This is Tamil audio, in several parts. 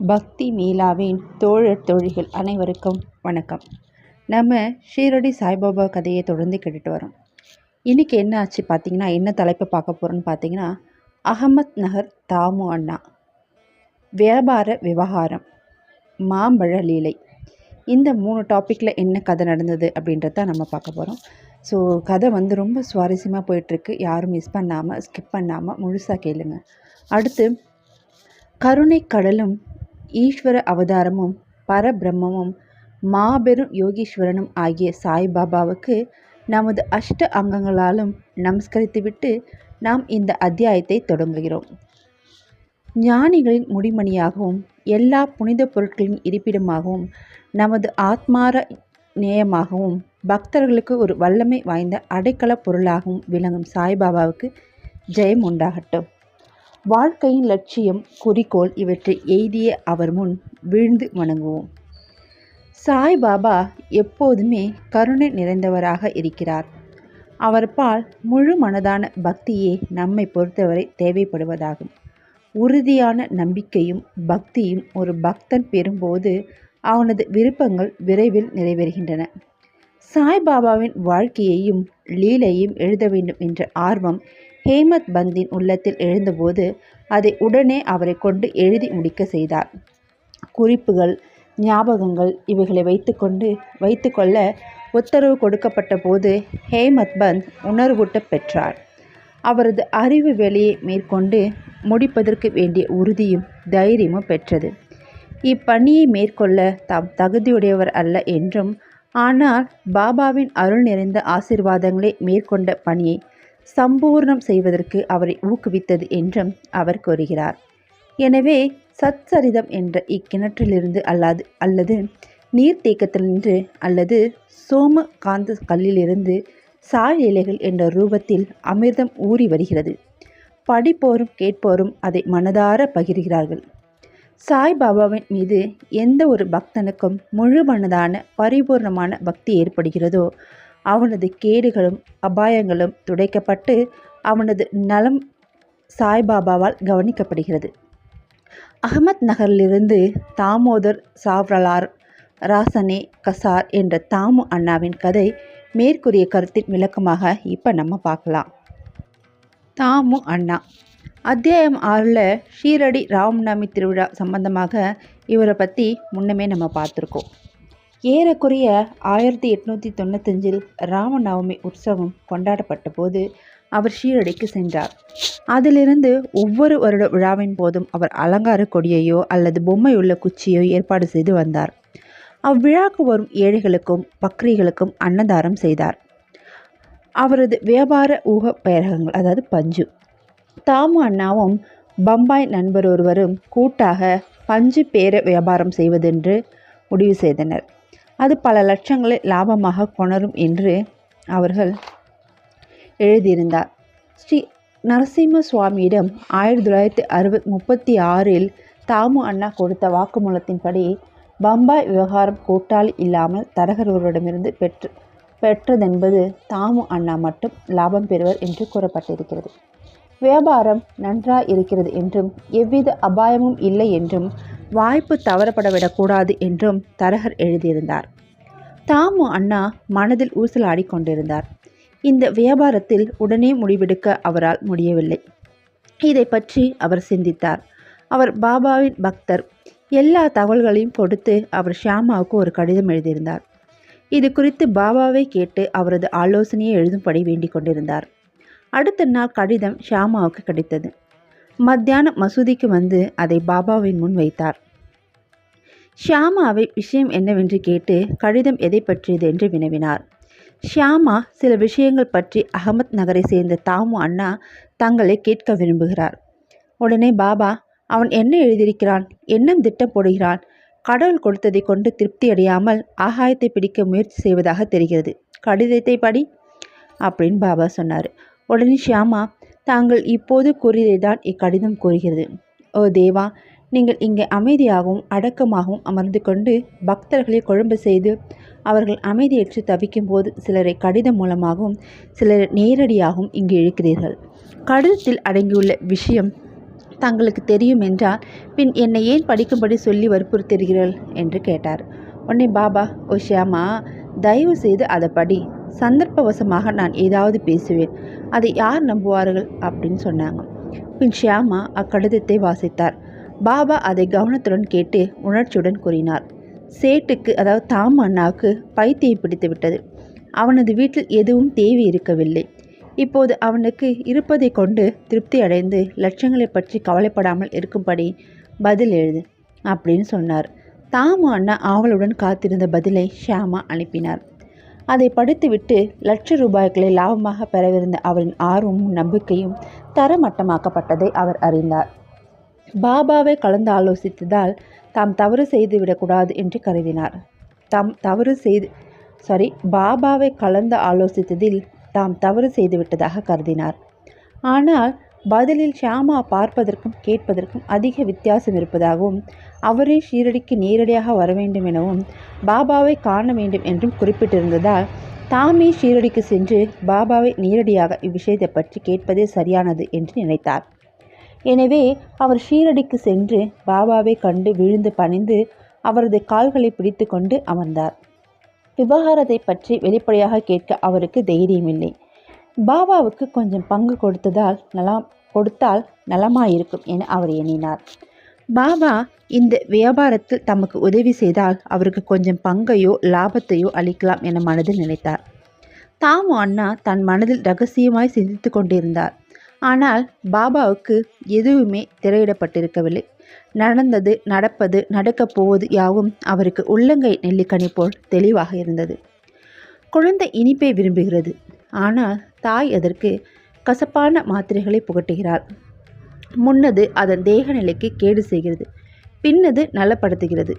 பக்தி மீலாவின் தோழர் தோழிகள் அனைவருக்கும் வணக்கம். நம்ம ஷீரடி சாய்பாபா கதையை தொடர்ந்து கேட்டுட்டு வரோம். இன்றைக்கி என்ன ஆச்சு பார்த்தீங்கன்னா என்ன தலைப்பு பார்க்க போகிறோன்னு பார்த்தீங்கன்னா அகமத் நகர் தாமு அண்ணா. வியாபார விவகாரம் மாம்பழ லீலை. இந்த மூணு டாப்பிக்கில் என்ன கதை நடந்தது அப்படின்றத நம்ம பார்க்க போகிறோம் ஸோ கதை வந்து ரொம்ப சுவாரஸ்யமாக போயிட்டுருக்கு. யாரும் மிஸ் பண்ணாமல் ஸ்கிப் பண்ணாமல் முழுசாக கேளுங்க. அடுத்து கருணை கடலும் ஈஸ்வர அவதாரமும் பரபிரம்மமும் மாபெரும் யோகீஸ்வரனும் ஆகிய சாய்பாபாவுக்கு நமது அஷ்ட அங்கங்களாலும் நமஸ்கரித்துவிட்டு நாம் இந்த அத்தியாயத்தை தொடங்குகிறோம். ஞானிகளின் முடிமணியாகவும் எல்லா புனித பொருட்களின் இருப்பிடமாகவும் நமது ஆத்மார நேயமாகவும் பக்தர்களுக்கு ஒரு வல்லமை வாய்ந்த அடைக்கல பொருளாகவும் விளங்கும் சாய்பாபாவுக்கு ஜெயம் உண்டாகட்டும். வாழ்க்கையின் லட்சியம் குறிக்கோள் இவற்றை எய்திய அவர் முன் விழுந்து வணங்குவோம். சாய்பாபா எப்போதுமே கருணை நிறைந்தவராக இருக்கிறார். அவர் பால் முழு மனதான பக்தியே நம்மை பொறுத்தவரை தேவைப்படுவதாகும். உறுதியான நம்பிக்கையும் பக்தியும் ஒரு பக்தன் பெறும்போது அவனது விருப்பங்கள் விரைவில் நிறைவேறுகின்றன. சாய்பாபாவின் வாழ்க்கையையும் லீலையும் எழுத வேண்டும் என்ற ஆர்வம் ஹேமத் பந்தின் உள்ளத்தில் எழுந்தபோது அதை உடனே அவரை கொண்டு எழுதி முடிக்க செய்தார். குறிப்புகள் ஞாபகங்கள் இவைகளை வைத்துக்கொண்டு வைத்துக்கொள்ள உத்தரவு கொடுக்கப்பட்ட போது ஹேமத் பந்த் உணர்வூட்ட பெற்றார். அவரது அறிவு வேலையை மேற்கொண்டு முடிப்பதற்கு வேண்டிய உறுதியும் தைரியமும் பெற்றது. இப்பணியை மேற்கொள்ள தாம் தகுதியுடையவர் அல்ல என்றும் ஆனால் பாபாவின் அருள் நிறைந்த ஆசிர்வாதங்களை மேற்கொண்ட பணியை சம்பூர்ணம் செய்வதற்கு அவரை ஊக்குவித்தது என்றும் அவர் கூறுகிறார். எனவே சத்சரிதம் என்ற இக்கிணற்றிலிருந்து அல்லாது அல்லது நீர்த்தேக்கத்திலிருந்து அல்லது சோம காந்த கல்லிலிருந்து சாய் இலைகள் என்ற ரூபத்தில் அமிர்தம் ஊறி வருகிறது. படிப்போரும் கேட்போரும் அதை மனதார பகிர்கிறார்கள். சாய்பாபாவின் மீது எந்த ஒரு பக்தனுக்கும் முழு மனதான பரிபூர்ணமான பக்தி ஏற்படுகிறதோ அவனது கேடுகளும் அபாயங்களும் துடைக்கப்பட்டு அவனது நலம் சாய்பாபாவால் கவனிக்கப்படுகிறது. அகமத் நகரிலிருந்து தாமோதர் சாவ்ரலார் ராசனே கசார் என்ற தாமு அண்ணாவின் கதை மேற்கூறிய கருத்தின் விளக்கமாக இப்போ நம்ம பார்க்கலாம். தாமு அண்ணா. அத்தியாயம் ஆறில் ஷீரடி ராமநவமி திருவிழா சம்பந்தமாக இவரை பற்றி முன்னமே நம்ம பார்த்துருக்கோம். ஏறக்குறைய ஆயிரத்தி எட்நூற்றி தொண்ணூத்தஞ்சில் ராமநவமி உற்சவம் கொண்டாடப்பட்ட போது அவர் ஷீரடிக்கு சென்றார். அதிலிருந்து ஒவ்வொரு வருட விழாவின் போதும் அவர் அலங்கார கொடியையோ அல்லது பொம்மையுள்ள குச்சியோ ஏற்பாடு செய்து வந்தார். அவ்விழாக்கு வரும் ஏழைகளுக்கும் பக்ரிகளுக்கும் அன்னதானம் செய்தார். அவரது வியாபார ஊக பெயரகங்கள் அதாவது பஞ்சு. தாமு அண்ணாவும் பம்பாய் நண்பர் ஒருவரும் கூட்டாக பஞ்சு பேர வியாபாரம் செய்வதென்று முடிவு செய்தனர். அது பல லட்சங்களை லாபமாக கொணரும் என்று அவர்கள் எழுதியிருந்தார். ஸ்ரீ நரசிம்ம சுவாமியிடம் ஆயிரத்தி தொள்ளாயிரத்தி அறுபத் முப்பத்தி ஆறில் தாமு அண்ணா கொடுத்த வாக்குமூலத்தின்படி பம்பாய் விவகாரம் கூட்டாளி இல்லாமல் தரகர் ஒருவரிடமிருந்து பெற்று பெற்றதென்பது தாமு அண்ணா மட்டும் லாபம் பெறுவர் என்று கூறப்பட்டிருக்கிறது. வியாபாரம் நன்றாக இருக்கிறது என்றும் எவ்வித அபாயமும் இல்லை என்றும் வாய்ப்பு தவறப்பட விடக்கூடாது என்றும் தரகர் எழுதியிருந்தார். தாமு அண்ணா மனதில் ஊசலாடி கொண்டிருந்தார். இந்த வியாபாரத்தில் உடனே முடிவெடுக்க அவரால் முடியவில்லை. இதை பற்றி அவர் சிந்தித்தார். அவர் பாபாவின் பக்தர். எல்லா தகவல்களையும் கொடுத்து அவர் ஷியாமாவுக்கு ஒரு கடிதம் எழுதியிருந்தார். இது குறித்து பாபாவை கேட்டு அவரது ஆலோசனையை எழுதும்படி வேண்டிக் கொண்டிருந்தார். அடுத்த நாள் கடிதம் ஷியாமாவுக்கு கிடைத்தது. மத்தியானம் மசூதிக்கு வந்து அதை பாபாவின் முன் வைத்தார். ஷியாமாவை விஷயம் என்னவென்று கேட்டு கடிதம் எதை பற்றியது என்று வினவினார். ஷியாமா சில விஷயங்கள் பற்றி அகமத் நகரை சேர்ந்த தாமு அண்ணா தங்களை கேட்க விரும்புகிறார். உடனே பாபா அவன் என்ன எழுதியிருக்கிறான்? என்ன திட்டம் போடுகிறான்? கடவுள் கொடுத்ததை கொண்டு திருப்தி அடையாமல் ஆகாயத்தை பிடிக்க முயற்சி செய்வதாக தெரிகிறது. கடிதத்தை படி அப்படின்னு பாபா சொன்னார். உடனே ஷியாமா தாங்கள் இப்போது கூறியதைதான் இக்கடிதம் கூறுகிறது. ஓ தேவா நீங்கள் இங்கே அமைதியாகவும் அடக்கமாகவும் அமர்ந்து கொண்டு பக்தர்களை குழம்பு செய்து அவர்கள் அமைதியற்று தவிக்கும் போது சிலரை கடிதம் மூலமாகவும் சிலர் நேரடியாகவும் இங்கு இழுக்கிறீர்கள். கடிதத்தில் அடங்கியுள்ள விஷயம் தங்களுக்கு தெரியும் என்றால் பின் என்னை ஏன் படிக்கும்படி சொல்லி வற்புறுத்துகிறீர்கள்? என்று கேட்டார். உடனே பாபா ஓ ஷியாமா தயவு செய்து அதை படி. சந்தர்ப்பவசமாக நான் ஏதாவது பேசுவேன். அதை யார் நம்புவார்கள்? அப்படின்னு சொன்னாங்க. பின் ஷியாமா அக்கடிதத்தை வாசித்தார். பாபா அதை கவனத்துடன் கேட்டு உணர்ச்சியுடன் கூறினார். சேட்டுக்கு அதாவது தாம் அண்ணாவுக்கு பைத்தியம் பிடித்து விட்டது. அவனது வீட்டில் எதுவும் தேவை இருக்கவில்லை. இப்போது அவனுக்கு இருப்பதை கொண்டு திருப்தி அடைந்து லட்சங்களை பற்றி கவலைப்படாமல் இருக்கும்படி பதில் எழுது அப்படின்னு சொன்னார். தாமு அண்ணா ஆவலுடன் காத்திருந்த பதிலை ஷியாமா அனுப்பினார். அதை படித்துவிட்டு லட்ச ரூபாய்களை லாபமாக பெறவிருந்த அவரின் ஆர்வமும் நம்பிக்கையும் தரமட்டமாக்கப்பட்டதை அவர் அறிந்தார். பாபாவை கலந்து ஆலோசித்ததால் தாம் தவறு செய்துவிடக்கூடாது என்று கருதினார். தாம் தவறு செய்து சாரி பாபாவை கலந்து ஆலோசித்ததில் தாம் தவறு செய்துவிட்டதாக கருதினார். ஆனால் பதிலில் ஷியாமா பார்ப்பதற்கும் கேட்பதற்கும் அதிக வித்தியாசம் இருப்பதாகவும் அவரே ஷீரடிக்கு நேரடியாக வர வேண்டும் எனவும் பாபாவை காண வேண்டும் என்றும் குறிப்பிட்டிருந்ததால் தாமே ஷீரடிக்கு சென்று பாபாவை நேரடியாக இவ்விஷயத்தை பற்றி கேட்பதே சரியானது என்று நினைத்தார். எனவே அவர் ஷீரடிக்கு சென்று பாபாவை கண்டு விழுந்து பணிந்து அவரது கால்களை பிடித்து கொண்டு அமர்ந்தார். விவகாரத்தை பற்றி வெளிப்படையாக கேட்க அவருக்கு தைரியமில்லை. பாபாவுக்கு கொஞ்சம் பங்கு கொடுத்ததால் நலாம் கொடுத்தால் நலமாயிருக்கும் என அவர் எண்ணினார். பாபா இந்த வியாபாரத்தில் தமக்கு உதவி செய்தால் அவருக்கு கொஞ்சம் பங்கையோ லாபத்தையோ அளிக்கலாம் என மனதில் நினைத்தார். தாமு அண்ணா தன் மனதில் ரகசியமாய் சிந்தித்து கொண்டிருந்தார். ஆனால் பாபாவுக்கு எதுவுமே திரையிடப்பட்டிருக்கவில்லை. நடந்தது நடப்பது நடக்கப் போவது யாவும் அவருக்கு உள்ளங்கை நெல்லிக்கனி போல் தெளிவாக இருந்தது. குழந்தை இனிப்பை விரும்புகிறது. ஆனால் தாய் அதற்கு கசப்பான மாத்திரைகளை புகட்டுகிறார். முன்னது அதன் தேக நிலைக்கு கேடு செய்கிறது. பின்னது நலப்படுத்துகிறது.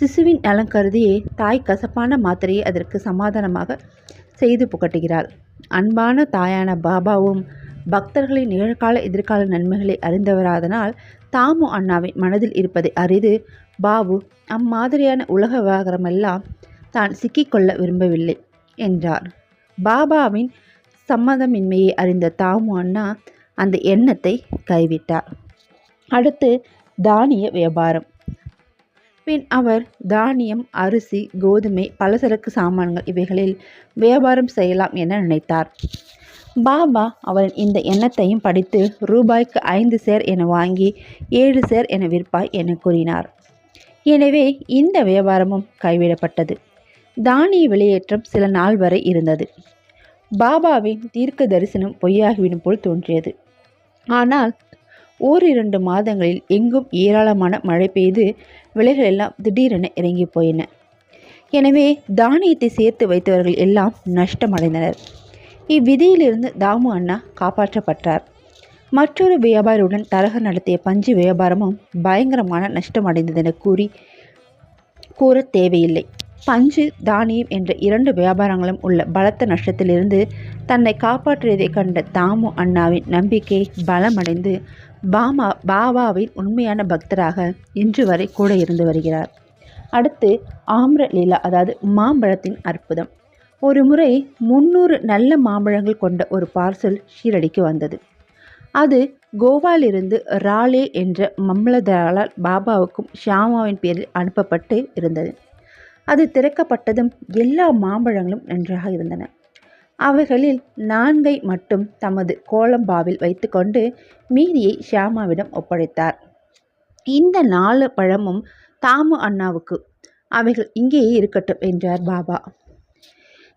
சிசுவின் நலம் கருதியே தாய் கசப்பான மாத்திரையை அதற்கு சமாதானமாக செய்து புகட்டுகிறார் அன்பான தாயான பாபாவும் பக்தர்களின் நிகழ்கால எதிர்கால நன்மைகளை அறிந்தவராதனால் தாமு அண்ணாவின் மனதில் இருப்பதை அறிது பாபு அம்மாதிரியான உலக விவகாரமெல்லாம் தான் சிக்கிக்கொள்ள விரும்பவில்லை என்றார். பாபாவின் சம்மதமின்மையை அறிந்த தாமு அண்ணா அந்த எண்ணத்தை கைவிட்டார். அடுத்து தானிய வியாபாரம். பின் அவர் தானியம் அரிசி கோதுமை பலசரக்கு சாமான்கள் இவைகளில் வியாபாரம் செய்யலாம் என நினைத்தார். பாபா அவரின் இந்த எண்ணத்தையும் படித்து ரூபாய்க்கு ஐந்து சேர் என வாங்கி ஏழு சேர் என விற்பாய் என கூறினார். எனவே இந்த வியாபாரமும் கைவிடப்பட்டது. தானிய வெளியேற்றம் சில நாள் வரை இருந்தது. பாபாவின் தீர்க்க தரிசனம் பொய்யாகிவிடும் போல் தோன்றியது. ஆனால் ஓரிரண்டு மாதங்களில் எங்கும் ஏராளமான மழை பெய்து விலைகள் எல்லாம் திடீரென இறங்கி போயின. எனவே தானியத்தை சேர்த்து வைத்தவர்கள் எல்லாம் நஷ்டமடைந்தனர். இவ்விதியிலிருந்து தாமு அண்ணா காப்பாற்றப்பட்டார். மற்றொரு வியாபாரியுடன் தரகர் நடத்திய பஞ்சு வியாபாரமும் பயங்கரமான நஷ்டமடைந்ததென கூறி கூற தேவையில்லை. பஞ்சு தானியம் என்ற இரண்டு வியாபாரங்களும் உள்ள பலத்த நஷ்டத்திலிருந்து தன்னை காப்பாற்றியதை கண்ட தாமு அண்ணாவின் நம்பிக்கை பலமடைந்து பாமா பாபாவின் உண்மையான பக்தராக இன்று வரை கூட இருந்து வருகிறார். அடுத்து ஆம்ர லீலா அதாவது மாம்பழத்தின் அற்புதம். ஒரு முறை முந்நூறு நல்ல மாம்பழங்கள் கொண்ட ஒரு பார்சல் ஷீரடிக்கு வந்தது. அது கோவாலிருந்து ராலே என்ற மம்மலதாரால் பாபாவுக்கும் ஷியாமாவின் பேரில் அனுப்பப்பட்டு இருந்தது. அது திறக்கப்பட்டதும் எல்லா மாம்பழங்களும் நன்றாக இருந்தன. அவைகளில் நான்கை மட்டும் தமது கோலம்பாவில் வைத்துக்கொண்டு மீதியை ஷியாமாவிடம் ஒப்படைத்தார். இந்த நாலு பழமும் தாமு அண்ணாவுக்கு அவைகள் இங்கேயே இருக்கட்டும் என்றார் பாபா.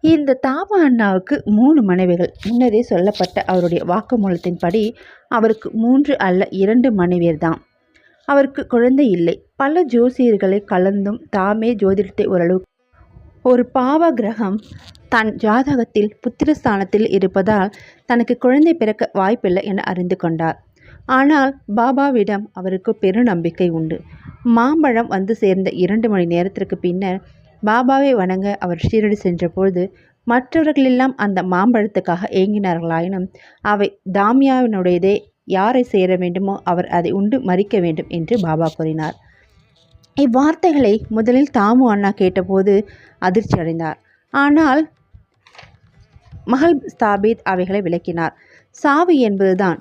இந்த தாமு அண்ணாவுக்கு மூணு மனைவிகள். முன்னரே சொல்லப்பட்ட அவருடைய வாக்குமூலத்தின்படி அவருக்கு மூன்று அல்ல இரண்டு மனைவியர் தான் அவருக்கு குழந்தை இல்லை. பல ஜோசியர்களை கலந்தும் தாமே ஜோதிடத்தை ஓரளவு ஒரு பாவ கிரகம் தன் ஜாதகத்தில் புத்திரஸ்தானத்தில் இருப்பதால் தனக்கு குழந்தை பிறக்க வாய்ப்பில்லை என அறிந்து கொண்டார். ஆனால் பாபாவிடம் அவருக்கு பெருநம்பிக்கை உண்டு. மாம்பழம் வந்து சேர்ந்த இரண்டு மணி நேரத்திற்கு பின்னர் பாபாவை வணங்க அவர் ஷீரடி சென்றபொழுது மற்றவர்களெல்லாம் அந்த மாம்பழத்துக்காக ஏங்கினார்களாயினும் அவை தாமியாவினுடையதே யாரை சேர வேண்டுமோ அவர் அதை உண்டு மறிக்க வேண்டும் என்று பாபா கூறினார். இவ்வார்த்தைகளை முதலில் தாமு அண்ணா கேட்டபோது அதிர்ச்சி அடைந்தார். ஆனால் மகள் ஸ்தாபித் அவைகளை விளக்கினார். சாவு என்பதுதான்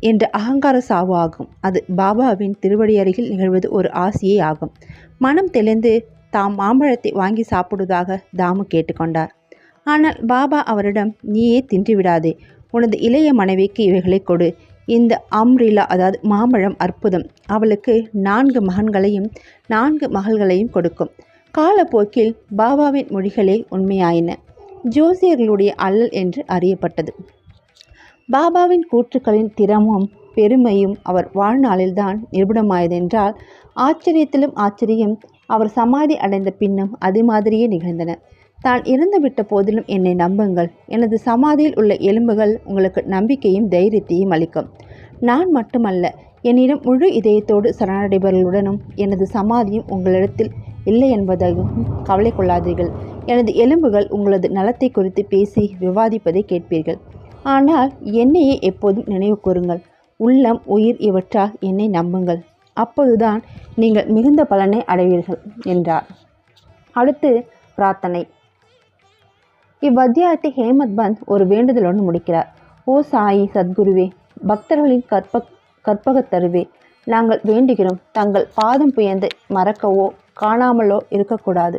என்ற அகங்கார சாவு ஆகும். அது பாபாவின் திருவடி அருகில் நிகழ்வது ஒரு ஆசையே ஆகும். மனம் தெளிந்து தாம் மாம்பழத்தை வாங்கி சாப்பிடுவதாக தாமு கேட்டுக்கொண்டார். ஆனால் பாபா அவரிடம் நீயே தின்று விடாதே. உனது இளைய மனைவிக்கு இவைகளை கொடு. இந்த அம்ரிலா அதாவது மாம்பழம் அற்புதம். அவளுக்கு நான்கு மகன்களையும் நான்கு மகள்களையும் கொடுக்கும். காலப்போக்கில் பாபாவின் மொழிகளே உண்மையாயின. ஜோசியர்களுடைய அல்லல் என்று அறியப்பட்டது. பாபாவின் கூற்றுக்களின் திறமும் பெருமையும் அவர் வாழ்நாளில்தான் நிரூபணமாயதென்றால் ஆச்சரியத்திலும் ஆச்சரியம் அவர் சமாதி அடைந்த பின்னும் அது மாதிரியே நிகழ்ந்தன. தான் இறந்துவிட்ட போதிலும் என்னை நம்புங்கள். எனது சமாதியில் உள்ள எலும்புகள் உங்களுக்கு நம்பிக்கையும் தைரியத்தையும் அளிக்கும். நான் மட்டுமல்ல என்னிடம் முழு இதயத்தோடு சரணடைபவர்களுடனும் எனது சமாதியும் உங்களிடத்தில் இல்லை என்பதையும் கவலை கொள்ளாதீர்கள். எனது எலும்புகள் உங்களது நலத்தை குறித்து பேசி விவாதிப்பதை கேட்பீர்கள். ஆனால் என்னையே எப்போதும் நினைவு கூறுங்கள். உள்ளம் உயிர் இவற்றால் என்னை நம்புங்கள். அப்போதுதான் நீங்கள் மிகுந்த பலனை அடைவீர்கள் என்றார். அடுத்து பிரார்த்தனை. இவ்வத்தியாயத்தை ஹேமத் பந்த் ஒரு வேண்டுதலோடு முடிக்கிறார். ஓ சாயி சத்குருவே பக்தர்களின் கற்ப கற்பகத்தருவே நாங்கள் வேண்டுகிறோம் தங்கள் பாதம் புயந்து மறக்கவோ காணாமலோ இருக்கக்கூடாது.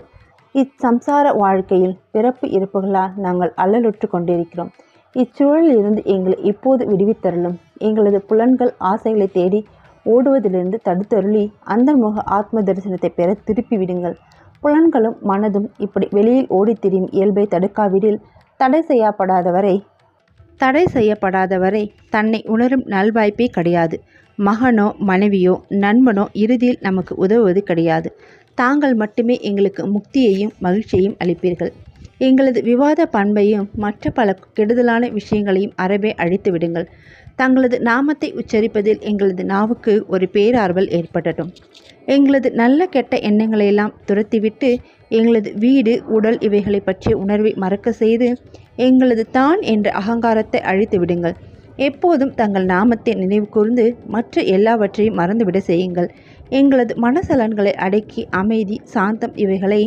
இச்சம்சார வாழ்க்கையில் பிறப்பு இருப்புகளால் நாங்கள் அல்லலுற்று கொண்டிருக்கிறோம். இச்சூழலில் இருந்து எங்களை இப்போது விடுவித்தருளும். எங்களது புலன்கள் ஆசைகளை தேடி ஓடுவதிலிருந்து தடுத்தருளி முக ஆத்ம தரிசனத்தை பெற திருப்பி விடுங்கள் புலன்களும் மனதும் இப்படி வெளியில் ஓடித் திரியும் இயல்பை தடுக்காவிடில் தடை செய்யப்படாதவரை தடை செய்யப்படாதவரை தன்னை உணரும் நல்வாய்ப்பே கிடையாது. மகனோ மனைவியோ நண்பனோ இறுதியில் நமக்கு உதவுவது கிடையாது. தாங்கள் மட்டுமே எங்களுக்கு முக்தியையும் மகிழ்ச்சியையும் அளிப்பீர்கள். எங்களது விவாத பண்பையும் மற்ற பல கெடுதலான விஷயங்களையும் அறவே அழித்து விடுங்கள் தங்களது நாமத்தை உச்சரிப்பதில் எங்களது நாவுக்கு ஒரு பேரார்வல் ஏற்படட்டும். எங்களது நல்ல கெட்ட எண்ணங்களையெல்லாம் துரத்திவிட்டு எங்களது வீடு உடல் இவைகளை பற்றிய உணர்வை மறக்க செய்து எங்களது தான் என்ற அகங்காரத்தை அழித்து விடுங்கள். எப்போதும் தங்கள் நாமத்தை நினைவு கூர்ந்து மற்ற எல்லாவற்றையும் மறந்துவிட செய்யுங்கள். எங்களது மனசலன்களை அடக்கி அமைதி சாந்தம் இவைகளை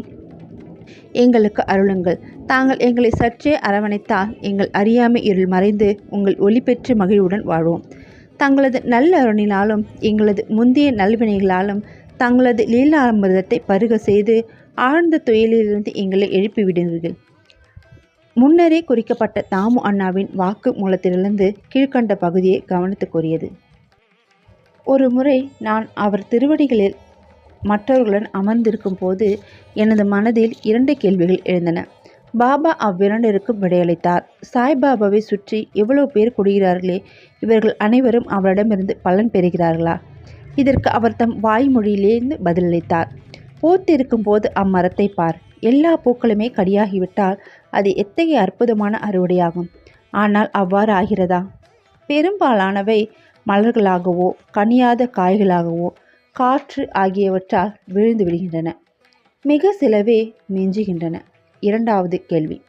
எங்களுக்கு அருளுங்கள். தாங்கள் எங்களை சற்றே அரவணைத்தால் எங்கள் அறியாமை இருள் மறைந்து உங்கள் ஒளி பெற்று மகிழ்வுடன் வாழ்வோம். தங்களது நல்ல அருணினாலும் எங்களது முந்தைய நல்வினைகளாலும் தங்களது லீலாமிரதத்தை பருக செய்து ஆழ்ந்த துயலிலிருந்து எங்களை எழுப்பிவிடுவீர்கள் முன்னரே குறிக்கப்பட்ட தாமு அண்ணாவின் வாக்கு மூலத்திலிருந்து கீழ்கண்ட பகுதியை கவனித்து கூறியது. ஒரு முறை நான் அவர் திருவடிகளில் மற்றவர்களுடன் அமர்ந்திருக்கும் போது எனது மனதில் இரண்டு கேள்விகள் எழுந்தன. பாபா அவ்விரண்டிற்கும் விடையளித்தார். சாய்பாபாவை சுற்றி எவ்வளவு பேர் குடிகிறார்களே? இவர்கள் அனைவரும் அவரிடமிருந்து பலன் பெறுகிறார்களா? இதற்கு அவர் தம் வாய்மொழியிலிருந்து பதிலளித்தார். போத்திருக்கும் போது அம்மரத்தை பார். எல்லா பூக்களுமே கடியாகிவிட்டால் அது எத்தகைய அற்புதமான அறுவடையாகும்? ஆனால் அவ்வாறு ஆகிறதா? பெரும்பாலானவை மலர்களாகவோ கனியாத காய்களாகவோ காற்று ஆகியவற்றால் விழுந்து விடுகின்றன. மிக சிலவே மிஞ்சுகின்றன. இரண்டாவது கேள்வி.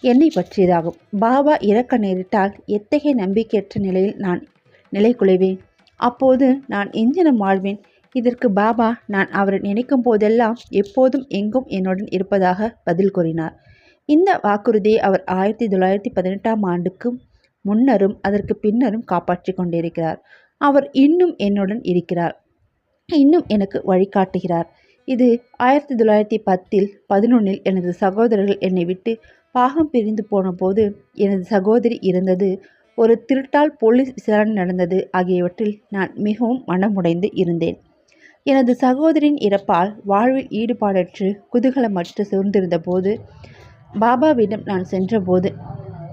என்னை பற்றியதாகும். பாபா இறக்க நேரிட்டால் எத்தகைய நம்பிக்கையற்ற நிலையில் நான் நிலை குலைவேன் அப்போது நான் எஞ்சினம் வாழ்வேன் இதற்கு பாபா நான் அவரை நினைக்கும் போதெல்லாம் எப்போதும் எங்கும் என்னுடன் இருப்பதாக பதில் கூறினார். இந்த வாக்குறுதியை அவர் ஆயிரத்தி தொள்ளாயிரத்தி பதினெட்டாம் ஆண்டுக்கும் முன்னரும் அதற்கு பின்னரும் காப்பாற்றி கொண்டிருக்கிறார். அவர் இன்னும் என்னுடன் இருக்கிறார். இன்னும் எனக்கு வழிகாட்டுகிறார். இது ஆயிரத்தி தொள்ளாயிரத்தி பத்தில் பதினொன்றில் எனது சகோதரர்கள் என்னை விட்டு பாகம் பிரிந்து போனபோது எனது சகோதரி இருந்தது ஒரு திருட்டால் போலீஸ் விசாரணை நடந்தது. ஆகியவற்றில் நான் மிகவும் மனமுடைந்து இருந்தேன். எனது சகோதரின் இறப்பால் வாழ்வில் ஈடுபாடற்று குதூகலமற்று சூழ்ந்திருந்த போது பாபாவிடம் நான் சென்றபோது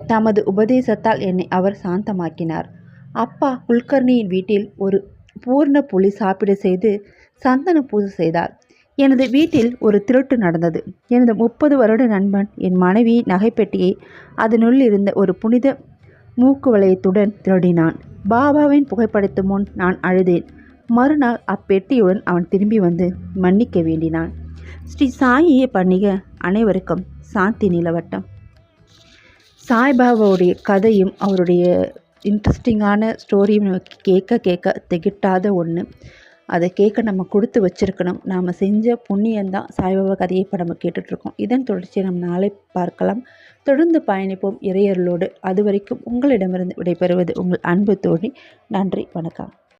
தமது உபதேசத்தால் என்னை அவர் சாந்தமாக்கினார். அப்பா குல்கர்ணியின் வீட்டில் ஒரு பூர்ண புலி சாப்பிட செய்து சந்தன பூஜை செய்தார். எனது வீட்டில் ஒரு திருட்டு நடந்தது. எனது முப்பது வருட நண்பன் என் மனைவி நகைப்பெட்டியை அதனுள் இருந்த ஒரு புனித மூக்கு வளையத்துடன் திருடினான். பாபாவின் புகைப்படத்து முன் நான் அழுதேன். மறுநாள் அப்பெட்டியுடன் அவன் திரும்பி வந்து மன்னிக்க வேண்டினான். ஸ்ரீ சாயியை பண்ணிக அனைவருக்கும் சாந்தி நிலவட்டம். சாய்பாபாவுடைய கதையும் அவருடைய இன்ட்ரெஸ்டிங்கான ஸ்டோரியும் கேட்க கேட்க திகிட்டாத ஒன்று அதை கேட்க நம்ம கொடுத்து வச்சுருக்கணும். நாம் செஞ்ச புண்ணியந்தான் சாய்பாபா கதையை இப்போ நம்ம கேட்டுட்ருக்கோம். இதன் தொடர்ச்சியை நம்ம நாளை பார்க்கலாம். தொடர்ந்து பயணிப்போம் இறையர்களோடு அது வரைக்கும் உங்களிடமிருந்து விடைபெறுவது உங்கள் அன்பு தோழி. நன்றி வணக்கம்.